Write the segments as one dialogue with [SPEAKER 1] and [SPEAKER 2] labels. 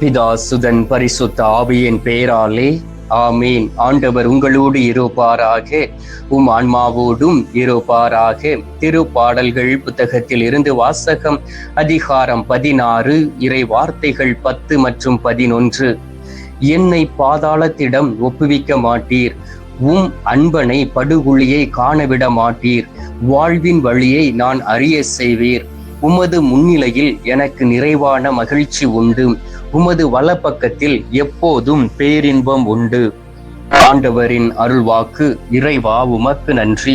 [SPEAKER 1] பிதா சுதன் பரிசுத்த ஆவியின் பெயராலே ஆமீன். ஆண்டவர் உங்களோடு இருப்பாராக. உம் ஆன்மாவோடும் இருப்பாராக. திருப்பாடல்கள் புத்தகத்தில் இருந்து வாசகம் அதிகாரம் பதினாறு இறை வார்த்தைகள் பத்து மற்றும் பதினொன்று. என்னை பாதாளத்திடம் ஒப்புவிக்க மாட்டீர். உம் அன்பனை படுகுழியை காணவிட மாட்டீர். வாழ்வின் வழியை நான் அறிய செய்வீர். உமது முன்னிலையில் எனக்கு நிறைவான மகிழ்ச்சி உண்டு. உமது வலப்பக்கத்தில் எப்போதும் பேரின்பம் உண்டு. ஆண்டவரின் அருள்வாக்கு இறைவா உமக்கு நன்றி.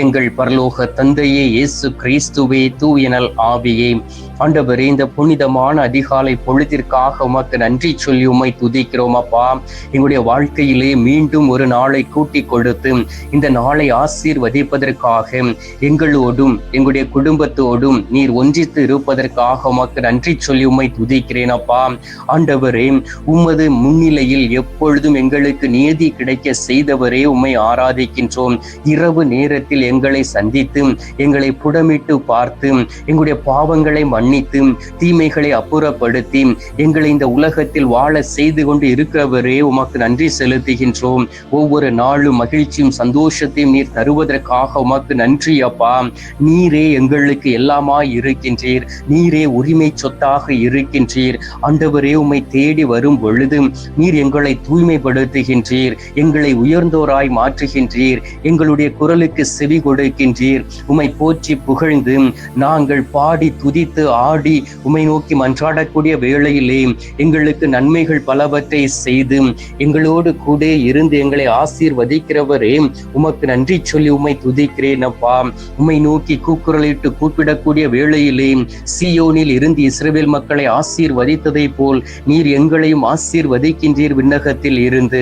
[SPEAKER 1] எங்கள் பரலோக தந்தையே இயேசு கிறிஸ்துவே தூயனல் ஆவியே. ஆண்டவரே இந்த புனிதமான அதிகாலை பொழுதிற்காக உமக்கு நன்றி சொல்லி உமை துதிக்கிறோம் அப்பா. எங்களுடைய வாழ்க்கையிலே மீண்டும் ஒரு நாளை கூட்டி கொடுத்து இந்த நாளை ஆசீர்வதிப்பதற்காக எங்களோடும் எங்களுடைய குடும்பத்தோடும் நீர் ஒன்றித்து இருப்பதற்காக உமக்கு நன்றி சொல்லி உமை துதிக்கிறேன் அப்பா. ஆண்டவரே உமது முன்னிலையில் எப்பொழுதும் எங்களுக்கு நீதி கிடைக்க செய்தவரே உம்மை ஆராதிக்கின்றோம். இரவு நேரத்தில் எங்களை சந்தித்து எங்களை புடமிட்டு பார்த்து எங்களுடைய பாவங்களை மன்னித்து தீமைகளை அப்புறப்படுத்தி எங்களை இந்த உலகத்தில் வாழ செய்து கொண்டு இருக்கிறவரே உமக்கு நன்றி செலுத்துகின்றோம். ஒவ்வொரு நாளும் மகிழ்ச்சியும் சந்தோஷத்தையும் நீர் தருவதற்காக உமக்கு நன்றி அப்பா. நீரே எங்களுக்கு எல்லாமாய் இருக்கின்றீர். நீரே உரிமை சொத்தாக இருக்கின்றீர். ஆண்டவரே உம்மை தேடி வரும் பொழுது நீர் எங்களை தூய்மைப்படுத்துகின்றீர். எங்களை உயர்ந்தோராய் மாற்றுகின்றீர். எங்களுடைய குரலுக்கு செவி கொடுக்கின்றீர். உமை போற்றி புகழ்ந்து நாங்கள் பாடி துதித்து ஆடி உமை நோக்கி மன்றாடக்கூடிய வேளையிலே எங்களுக்கு நன்மைகள் பலவற்றை செய்து எங்களோடு கூட இருந்து எங்களை ஆசீர்வதிக்கிறவரே உமக்கு நன்றி சொல்லி உமை துதிக்கிறேன் அப்பா. உமை நோக்கி கூக்குரலிட்டு கூப்பிடக்கூடிய வேளையிலே சியோனில் இருந்து இஸ்ரேல் மக்களை ஆசீர்வதித்ததை போல் நீர் எங்களையும் ஆசீர்வதிக்கின்றீர் விண்ணகத்தில் இருந்து.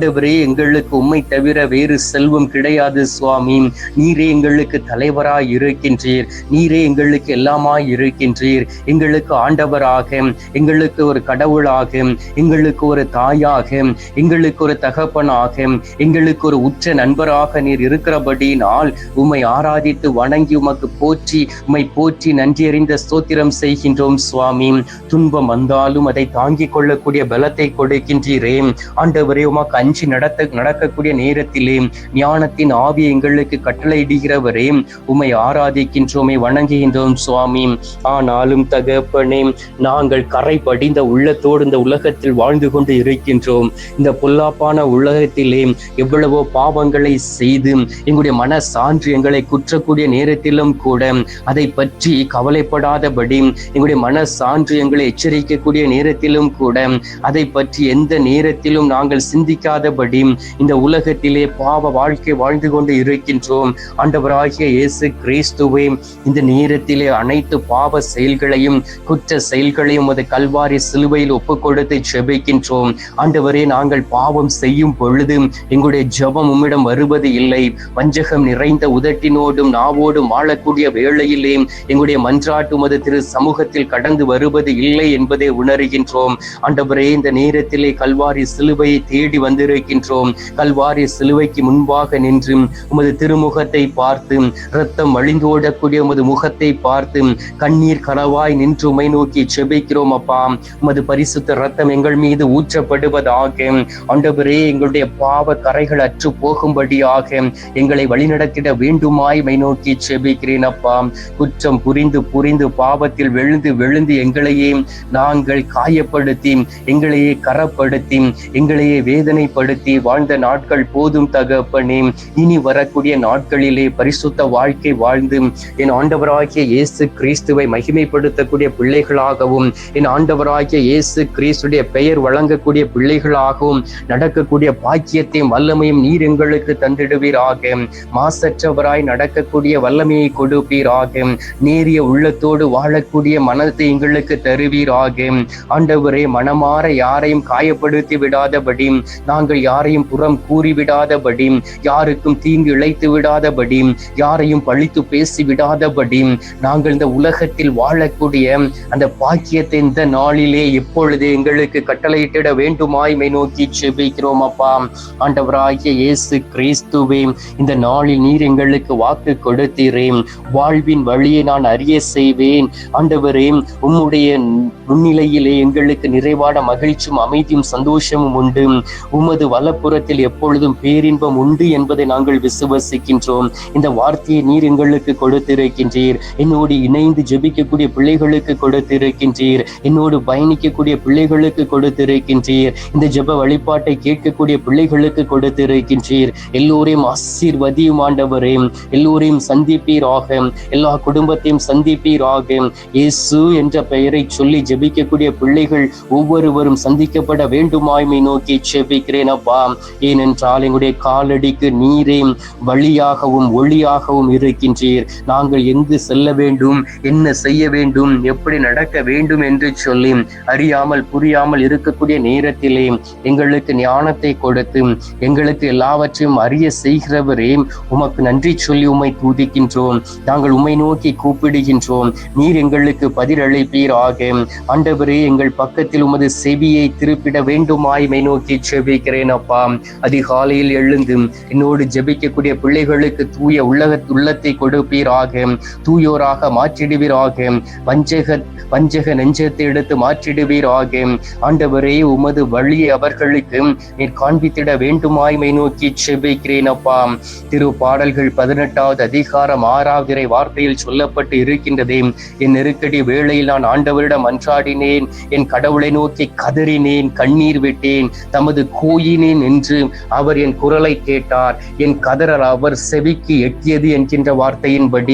[SPEAKER 1] ஆண்டவரே எங்களுக்கு உம்மை தவிர வேறு செல்வம் கிடையாது சுவாமி. நீரே எங்களுக்கு தலைவராய் இருக்கின்றீர். நீரே எங்களுக்கு எல்லாமாய் இருக்கின்றீர். எங்களுக்கு ஆண்டவராக எங்களுக்கு ஒரு கடவுளாக எங்களுக்கு ஒரு தாயாக எங்களுக்கு ஒரு தகப்பனாக எங்களுக்கு ஒரு உற்ற நண்பராக நீர் இருக்கிறபடியினால் உம்மை ஆராதித்து வணங்கி உமக்கு போற்றி உம்மை போற்றி நன்றி அறிந்த ஸ்தோத்திரம் செய்கின்றோம் சுவாமி. துன்பம் வந்தாலும் அதை தாங்கிக் கொள்ளக்கூடிய பலத்தை கொடுக்கின்றீரே. ஆண்டவரே உமக்கு அஞ்சு நடத்த நடக்கக்கூடிய நேரத்திலே ஞானத்தின் ஆவி எங்களுக்கு கட்டளையிடுகிறவரே. உமை ஆராதிக்கின்றோமே வணங்குகின்றோம் சுவாமி. ஆனாலும் தகப்பனே நாங்கள் கரை படிந்த உள்ளத்தோடு இந்த உலகத்தில் வாழ்ந்து கொண்டு இருக்கின்றோம். இந்த பொல்லாப்பான உலகத்திலே எவ்வளவோ பாவங்களை செய்து எங்களுடைய மன சான்று எங்களை குற்றக்கூடிய நேரத்திலும் கூட அதை பற்றி கவலைப்படாதபடி எங்களுடைய மன சான்று எங்களை எச்சரிக்கக்கூடிய நேரத்திலும் கூட அதை பற்றி எந்த நேரத்திலும் நாங்கள் சிந்திக்காத இல்லாதபடி இந்த உலகத்திலே பாவ வாழ்க்கை வாழ்ந்து கொண்டு இருக்கின்றோம். ஆண்டவராகிய இயேசு கிறிஸ்துவே இந்த நேரத்திலே அனைத்து பாவ செயல்களையும் குற்ற செயல்களையும் அது கல்வாரி சிலுவையில் ஒப்பு கொடுத்து செபிக்கின்றோம் ஆண்டவரே நாங்கள் பாவம் செய்யும் பொழுது எங்களுடைய ஜெபம் உம்மிடம் வருவது இல்லை. வஞ்சகம் நிறைந்த உதட்டினோடும் நாவோடும் வாழக்கூடிய வேளையிலே எங்களுடைய மன்றாட்டு உமது திரு சமூகத்தில் கடந்து வருவது இல்லை என்பதை உணர்கின்றோம். ஆண்டவரே இந்த நேரத்திலே கல்வாரி சிலுவையை தேடி வந்திரு வந்திருக்கின்றோம் கல்வாரி சிலுவைக்கு முன்பாக நின்று உமது திருமுகத்தை பார்த்து ரத்தம் வழிந்தோடக்கூடிய உமது முகத்தை பார்த்து கண்ணீர் கனவாய் நின்று உமை நோக்கி செபிக்கிறோம் அப்பா. உமது பரிசுத்த ரத்தம் எங்கள் மீது ஊற்றப்படுவதாக. ஆண்டவரே எங்களுடைய பாவ கரைகள் அற்று போகும்படியாக எங்களை வழிநடத்திட வேண்டுமாய் மை நோக்கி செபிக்கிறேன் அப்பா. குற்றம் புரிந்து புரிந்து பாவத்தில் விழுந்து விழுந்து எங்களையே நாங்கள் காயப்படுத்தி எங்களையே கரப்படுத்தி எங்களையே வேதனைப்படுத்தி வாழ்ந்த நாட்கள் போதும் தகப்பனே. இனி வரக்கூடிய நாட்களிலே பரிசுத்த வாழ்க்கை வாழ்ந்து என் ஆண்டவராகிய இயேசு கிறிஸ்துவை மகிமைப்படுத்தக்கூடிய பிள்ளைகளாகவும் என் ஆண்டவராகிய இயேசு கிறிஸ்துடைய பெயர் வழங்கக்கூடிய பிள்ளைகளாகவும் நடக்கக்கூடிய பாக்கியத்தையும் வல்லமையும் நீர் எங்களுக்கு தந்திடுவீராக. மாசற்றவராய் நடக்கக்கூடிய வல்லமையை கொடுப்பீராக. நேரிய உள்ளத்தோடு வாழக்கூடிய மனத்தை எங்களுக்கு தருவீராக. ஆண்டவரே மனமாற யாரையும் காயப்படுத்தி விடாதபடி நாங்கள் நாங்கள் யாரையும் புறம் கூறிவிடாதபடி யாருக்கும் தீங்கு இழைத்து விடாதபடி யாரையும் பழித்து பேசி விடாதபடி நாங்கள் இந்த உலகத்தில் வாழக்கூடிய அந்த பாக்கியத்தை இந்த நாளிலே எப்பொழுது எங்களுக்கு கட்டளையிட்டிட வேண்டுமாய்மை நோக்கி செபிக்கிறோம் அப்பா. ஆண்டவராகிய இயேசு கிறிஸ்துவே இந்த நாளில் நீர் எங்களுக்கு வாக்கு கொடுத்தீரேன் வாழ்வின் வழியை நான் அறிய செய்வேன். ஆண்டவரே உம்முடைய முன்னிலையிலே எங்களுக்கு நிறைவான மகிழ்ச்சியும் அமைதியும் சந்தோஷமும் உண்டு. உமது வலப்புறத்தில் எப்பொழுதும் பேரின்பம் உண்டு என்பதை நாங்கள் விசுவசிக்கின்றோம். இந்த வார்த்தையை நீர் எங்களுக்கு கொடுத்திருக்கின்றீர். என்னோடு இணைந்து ஜெபிக்கக்கூடிய பிள்ளைகளுக்கு கொடுத்திருக்கின்றீர். என்னோடு பயணிக்கக்கூடிய பிள்ளைகளுக்கு கொடுத்திருக்கின்றீர். இந்த ஜெப வழிபாட்டை கேட்கக்கூடிய பிள்ளைகளுக்கு கொடுத்திருக்கின்றீர். எல்லோரையும் ஆசீர்வதியும் ஆண்டவரே. எல்லோரையும் சந்திப்பீராக. எல்லா குடும்பத்தையும் சந்திப்பீராக. இயேசு என்ற பெயரை சொல்லி ஜெப ஜெபிக்கக்கூடிய பிள்ளைகள் ஒவ்வொருவரும் சந்திக்கப்பட வேண்டுமாய்மை நோக்கி ஜெபிக்கிறேன் அப்பா. ஏனென்றால் எங்களுடைய காலடிக்கு நீரே வழியாகவும் ஒளியாகவும் இருக்கின்றீர். நாங்கள் எங்கு செல்ல வேண்டும்? என்ன செய்ய வேண்டும்? எப்படி நடக்க வேண்டும் என்று சொல்லி அறியாமல் புரியாமல் இருக்கக்கூடிய நேரத்திலே எங்களுக்கு ஞானத்தை கொடுத்து எங்களுக்கு எல்லாவற்றையும் அறிய செய்கிறவரே உமக்கு நன்றி சொல்லி உம்மை தூதிக்கின்றோம். நாங்கள் உம்மை நோக்கி கூப்பிடுகின்றோம். நீர் எங்களுக்கு பதிலளிப்பீராக. ஆண்டவரே எங்கள் பக்கத்தில் உமது செவியை திருப்பிட வேண்டுமாய் மை நோக்கி ஜெபிக்கிறேன் அப்பா. அதிகாலையில் எழுந்து என்னோடு ஜெபிக்கக்கூடிய பிள்ளைகளுக்கு தூய உள்ளக உள்ளத்தை கொடுப்பீராக. தூயோராக மாற்றிடுவீராக. வஞ்சக வஞ்சக நெஞ்சத்தை எடுத்து மாற்றிடுவீராக. ஆண்டவரே உமது வழியை அவர்களுக்கு நீர் காண்பித்திட வேண்டுமாய் மை நோக்கி ஜெபிக்கிறேன் அப்பா. திரு பாடல்கள் பதினெட்டாவது அதிகாரம் ஆறாவது வார்த்தையில் சொல்லப்பட்டு இருக்கின்றதே. என் நெருக்கடி வேளையில் நான் ஆண்டவரிடம் அன்றாடினேன் என் கடவுளை நோக்கி கதறினேன் கண்ணீர் விட்டேன். தமது கூயினேன் என்று அவர் என் குரலை கேட்டார். என் கதறல் அவர் செவிக்கு எட்டியது என்கின்ற வார்த்தையின்படி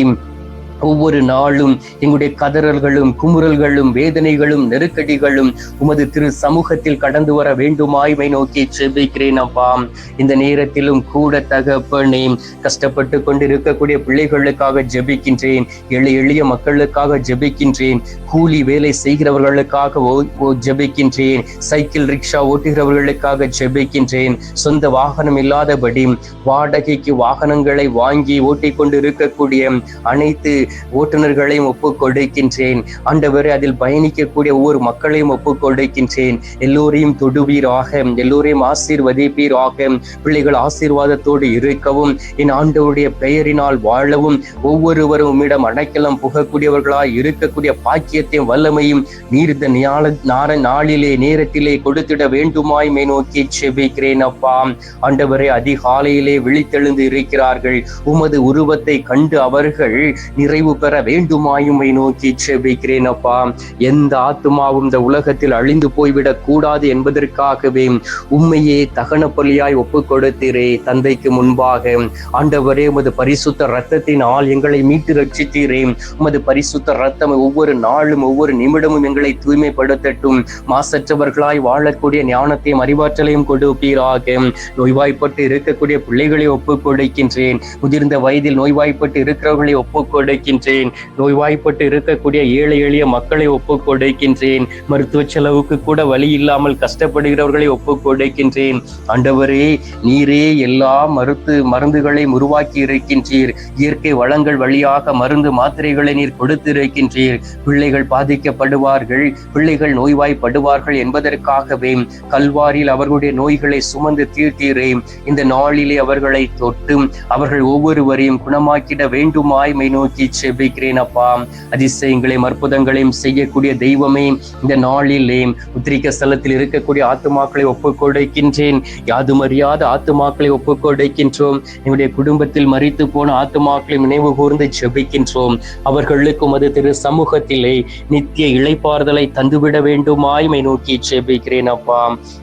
[SPEAKER 1] ஒவ்வொரு நாளும் எங்களுடைய கதறல்களும் குமுறல்களும் வேதனைகளும் நெருக்கடிகளும் உமது திரு சமூகத்தில் கடந்து வர வேண்டுமாய்மை நோக்கி செபிக்கிறேன் அப்பா. இந்த நேரத்திலும் கூட தகப்பனே கஷ்டப்பட்டு கொண்டிருக்கக்கூடிய பிள்ளைகளுக்காக ஜெபிக்கின்றேன் எளிய எளிய மக்களுக்காக ஜெபிக்கின்றேன் கூலி வேலை செய்கிறவர்களுக்காக ஓ- ஓ ஜெபிக்கின்றேன் சைக்கிள் ரிக்ஷா ஓட்டுகிறவர்களுக்காக ஜெபிக்கின்றேன் சொந்த வாகனம் இல்லாதபடி வாடகைக்கு வாகனங்களை வாங்கி ஓட்டிக்கொண்டு இருக்கக்கூடிய அனைத்து ஓட்டுநர்களையும் ஒப்புக் கொடுக்கின்றேன் ஆண்டவரே அதில் பயணிக்கக்கூடிய ஒவ்வொரு மக்களையும் ஒப்புக் கொடுக்கின்றேன் எல்லோரையும் தொடுவீராக எல்லோரையும் ஆசீர்வதிப்பீராக. பிள்ளைகள் ஆசீர்வாதத்தோடு இருக்கவும் என் ஆண்டவருடைய பெயரினால் வாழவும் ஒவ்வொருவரும் உம்மிடம் அடைக்கலம் புகக்கூடியவர்களாய் இருக்கக்கூடிய பாக்கியத்தையும் வல்லமையும் நீர்ந்த நார நாளிலே நேரத்திலே கொடுத்திட வேண்டுமாய் மே நோக்கி செபிக்கிறேன் அப்பா. ஆண்டவரே அதிகாலையிலே விழித்தெழுந்து இருக்கிறார்கள். உமது உருவத்தை கண்டு அவர்கள் நிறை நிறைவு பெற வேண்டுமாயுமை நோக்கி செபிக்கிறேன் அப்பா. எந்த ஆத்துமாவும் இந்த உலகத்தில் அழிந்து போய்விடக் கூடாது என்பதற்காகவே உண்மையே தகன பலியாய் ஒப்பு கொடுத்தீரே தந்தைக்கு முன்பாக. ஆண்டவரே உமது பரிசுத்த ரத்தத்தினால் எங்களை மீட்டு ரட்சித்தீரே. உமது பரிசுத்த ரத்தம் ஒவ்வொரு நாளும் ஒவ்வொரு நிமிடமும் எங்களை தூய்மைப்படுத்தட்டும். மாசற்றவர்களாய் வாழக்கூடிய ஞானத்தையும் அறிவாற்றலையும் கொடுப்பீராக. நோய்வாய்ப்பட்டு இருக்கக்கூடிய பிள்ளைகளை ஒப்புக் கொடுக்கின்றேன் முதிர்ந்த வயதில் நோய்வாய்ப்பட்டு இருக்கிறவர்களை ஒப்புக் கொடுக்கின்றேன். நோய்வாய்ப்பட்டு இருக்கக்கூடிய ஏழை எளிய மக்களை ஒப்புக் கொடுக்கின்றேன். மருத்துவ செலவுக்கு கூட வழி இல்லாமல் கஷ்டப்படுகிறவர்களை ஒப்புக் கொடுக்கின்றேன். ஆண்டவரே நீரே எல்லா மருத்து மருந்துகளை உருவாக்கி இருக்கின்றீர். இயற்கை வளங்கள் வழியாக மருந்து மாத்திரைகளை நீர் கொடுத்திருக்கின்றீர். பிள்ளைகள் பாதிக்கப்படுவார்கள் பிள்ளைகள் நோய்வாய்ப்படுவார்கள் என்பதற்காகவே கல்வாரியில் அவர்களுடைய நோய்களை சுமந்து தீர்த்தீரே இந்த நாளிலே அவர்களை தொட்டும் அவர்கள் ஒவ்வொருவரையும் குணமாக்கிட வேண்டுமாய் நோக்கி செபிக்கிறேன் அப்பா அதிசயங்களையும் அற்புதங்களையும் செய்யக்கூடிய தெய்வமே இந்த நாளிலே உத்திரிக்க ஸ்தலத்தில் இருக்கக்கூடிய ஆத்துமாக்களை ஒப்புக்கொடைக்கின்றேன். யாது யாதும் அறியாத ஆத்துமாக்களை ஒப்புக் கொடுக்கின்றோம் எங்களுடைய குடும்பத்தில் மறித்து போன ஆத்துமாக்களை நினைவு கூர்ந்து ஜெபிக்கின்றோம் அவர்களுக்கும் அது திரு சமூகத்திலே நித்திய இழைப்பாறுதலை தந்துவிட வேண்டுமாய்மை நோக்கி ஜெபிக்கிறேன் அப்பா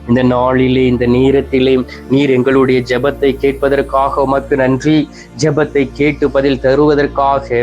[SPEAKER 1] இந்த நாளிலே இந்த நேரத்திலே நீர் எங்களுடைய ஜெபத்தை கேட்பதற்காக உமக்கு நன்றி. ஜெபத்தை கேட்டு பதில் தருவதற்காக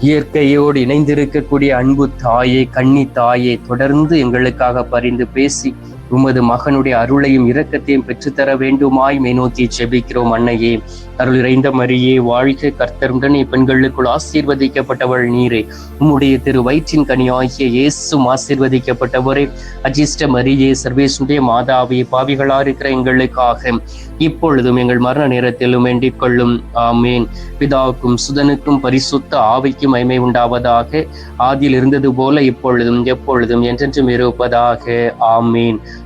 [SPEAKER 1] இயற்கையோடு இணைந்திருக்கக்கூடிய அன்பு தாயே கன்னி தாயே தொடர்ந்து எங்களுக்காக பரிந்து பேசி உமது மகனுடைய அருளையும் இரக்கத்தையும் பெற்றுத்தர வேண்டுமாய் மேனோக்கி செபிக்கிறோம் அன்னையே. அருள் இறைந்த மரியே வாழ்க கர்த்தருடன் பெண்களுக்குள் ஆசீர்வதிக்கப்பட்டவள் நீரே. உம்முடைய திரு வயிற்றின் கனியாகிய இயேசும் ஆசீர்வதிக்கப்பட்டவரே. அஜிஷ்ட மரியே சர்வேசுடைய மாதாவே பாவிகளா இருக்கிற எங்களுக்காக இப்பொழுதும் எங்கள் மரண நேரத்திலும் வேண்டிக் கொள்ளும். ஆமேன். பிதாவுக்கும் சுதனுக்கும் பரிசுத்த ஆவிக்கும் மைமை உண்டாவதாக ஆதியில் இருந்தது போல இப்பொழுதும் எப்பொழுதும் என்றென்றும் இருப்பதாக. ஆமீன்.